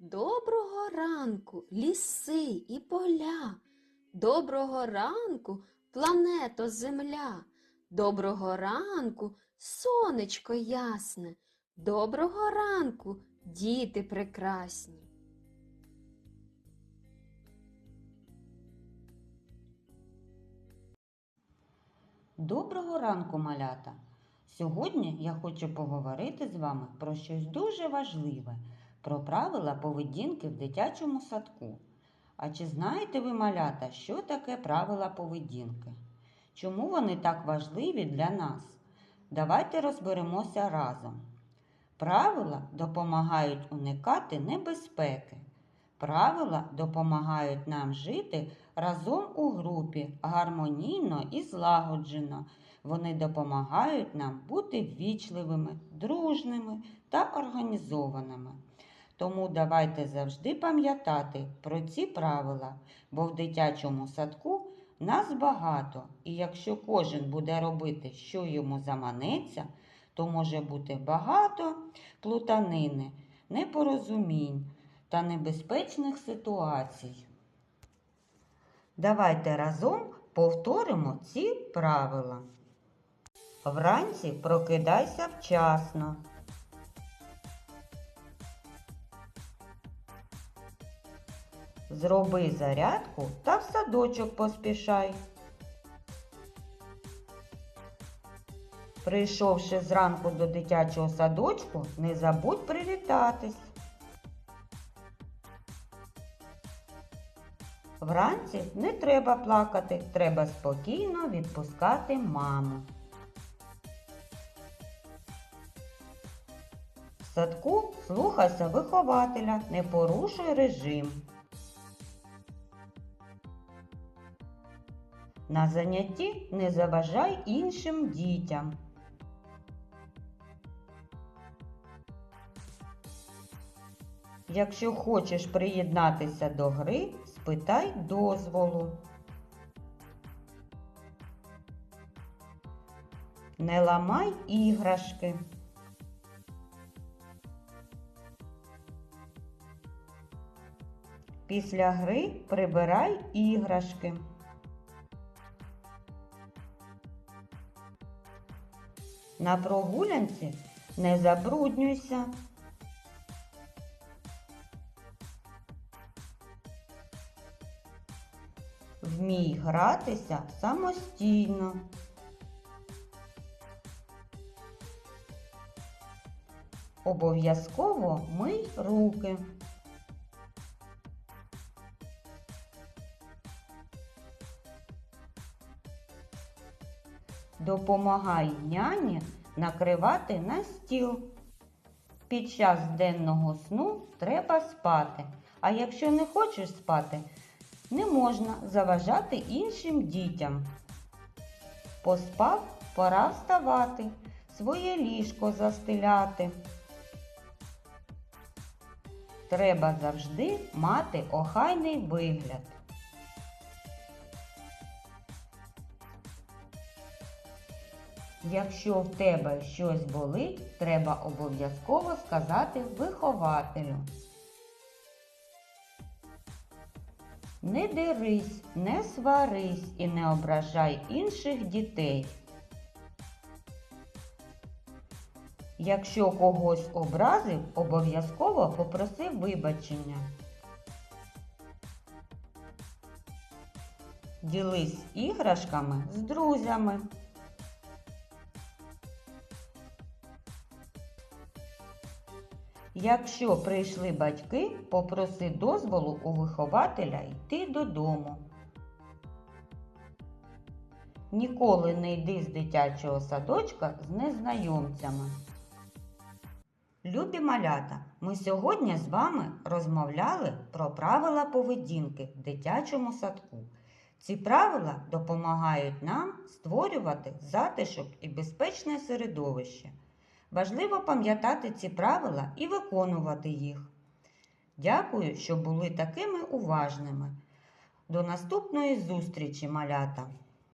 Доброго ранку, ліси і поля. Доброго ранку, плането Земля. Доброго ранку, сонечко ясне. Доброго ранку, діти прекрасні. Доброго ранку, малята! Сьогодні я хочу поговорити з вами про щось дуже важливе, про правила поведінки в дитячому садку. А чи знаєте ви, малята, що таке правила поведінки? Чому вони так важливі для нас? Давайте розберемося разом. Правила допомагають уникати небезпеки. Правила допомагають нам жити разом у групі гармонійно і злагоджено. Вони допомагають нам бути ввічливими, дружними та організованими. Тому давайте завжди пам'ятати про ці правила, бо в дитячому садку нас багато, і якщо кожен буде робити, що йому заманеться, то може бути багато плутанини, непорозумінь та небезпечних ситуацій. Давайте разом повторимо ці правила. Вранці прокидайся вчасно. Зроби зарядку та в садочок поспішай. Прийшовши зранку до дитячого садочку, не забудь привітатись. Вранці не треба плакати, треба спокійно відпускати маму. В садку слухайся вихователя, не порушуй режим. На занятті не заважай іншим дітям. Якщо хочеш приєднатися до гри, спитай дозволу. Не ламай іграшки. Після гри прибирай іграшки. На прогулянці не забруднюйся. Вмій гратися самостійно. Обов'язково мий руки. Допомагай няні накривати на стіл. Під час денного сну треба спати. А якщо не хочеш спати, не можна заважати іншим дітям. Поспав, пора вставати, своє ліжко застеляти. Треба завжди мати охайний вигляд. Якщо в тебе щось болить, треба обов'язково сказати вихователю. Не дерись, не сварись і не ображай інших дітей. Якщо когось образив, обов'язково попроси вибачення. Ділись іграшками з друзями. Якщо прийшли батьки, попроси дозволу у вихователя йти додому. Ніколи не йди з дитячого садочка з незнайомцями. Любі малята, ми сьогодні з вами розмовляли про правила поведінки в дитячому садку. Ці правила допомагають нам створювати затишок і безпечне середовище. Важливо пам'ятати ці правила і виконувати їх. Дякую, що були такими уважними. До наступної зустрічі, малята!